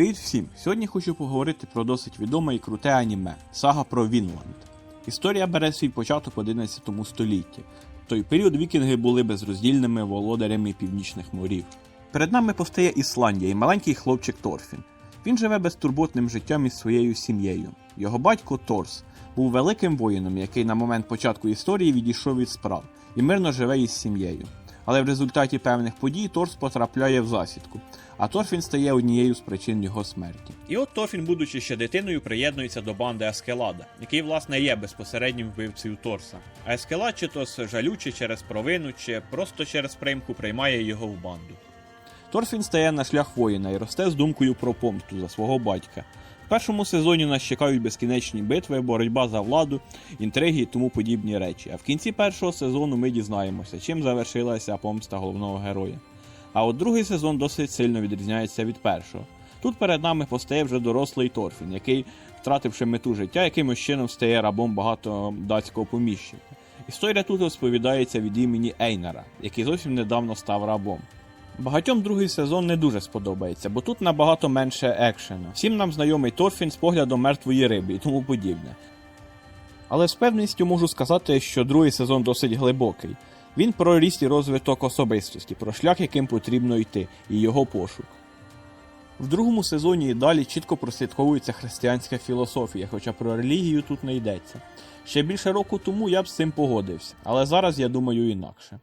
Привіт всім! Сьогодні хочу поговорити про досить відоме і круте аніме сага про Вінланд. Історія бере свій початок в 11 столітті. В той період вікінги були безроздільними володарями північних морів. Перед нами постає Ісландія і маленький хлопчик Торфін. Він живе безтурботним життям із своєю сім'єю. Його батько Торс був великим воїном, який на момент початку історії відійшов від справ і мирно живе із сім'єю. Але в результаті певних подій Торс потрапляє в засідку, а Торфін стає однією з причин його смерті. І от Торфін, будучи ще дитиною, приєднується до банди Аскелада, який, власне, є безпосереднім вбивцею Торса. А Аскелад чи то з жалю, через провину, чи просто через примху приймає його в банду. Торфін стає на шлях воїна і росте з думкою про помсту за свого батька. Першому сезоні нас чекають безкінечні битви, боротьба за владу, інтриги і тому подібні речі. А в кінці першого сезону ми дізнаємося, чим завершилася помста головного героя. А от другий сезон досить сильно відрізняється від першого. Тут перед нами постає вже дорослий Торфін, який, втративши мету життя, якимось чином стає рабом багато датського поміщика. Історія тут розповідається від імені Ейнара, який зовсім недавно став рабом. Багатьом другий сезон не дуже сподобається, бо тут набагато менше екшену. Всім нам знайомий Торфін з поглядом мертвої риби і тому подібне. Але з певністю можу сказати, що другий сезон досить глибокий. Він про ріст і розвиток особистості, про шлях, яким потрібно йти, і його пошук. В другому сезоні і далі чітко прослідковується християнська філософія, хоча про релігію тут не йдеться. Ще більше року тому я б з цим погодився, але зараз я думаю інакше.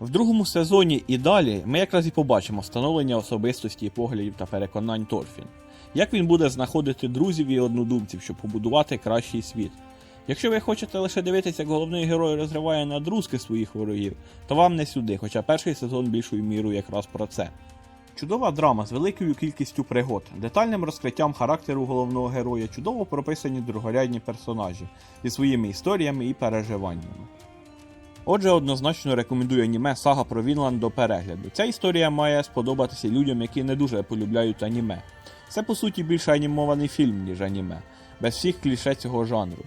В другому сезоні і далі ми якраз і побачимо становлення особистості, поглядів та переконань Торфін. Як він буде знаходити друзів і однодумців, щоб побудувати кращий світ. Якщо ви хочете лише дивитися, як головний герой розриває надрузки своїх ворогів, то вам не сюди, хоча перший сезон більшою мірою якраз про це. Чудова драма з великою кількістю пригод, детальним розкриттям характеру головного героя, чудово прописані другорядні персонажі зі своїми історіями і переживаннями. Отже, однозначно рекомендую аніме Сага про Вінланд до перегляду. Ця історія має сподобатися людям, які не дуже полюбляють аніме. Це по суті більше анімований фільм, ніж аніме, без всіх кліше цього жанру.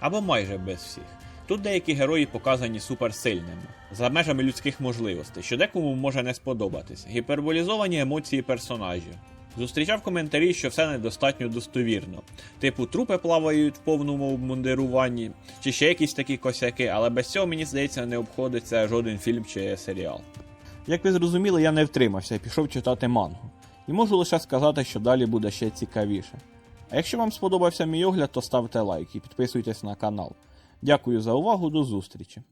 Або майже без всіх. Тут деякі герої показані суперсильними, за межами людських можливостей, що декому може не сподобатися, гіперболізовані емоції персонажів. Зустрічав коментарі, що все недостатньо достовірно. Типу, трупи плавають в повному обмундируванні, чи ще якісь такі косяки, але без цього, мені здається, не обходиться жоден фільм чи серіал. Як ви зрозуміли, я не втримався і пішов читати мангу. І можу лише сказати, що далі буде ще цікавіше. А якщо вам сподобався мій огляд, то ставте лайк і підписуйтесь на канал. Дякую за увагу, до зустрічі!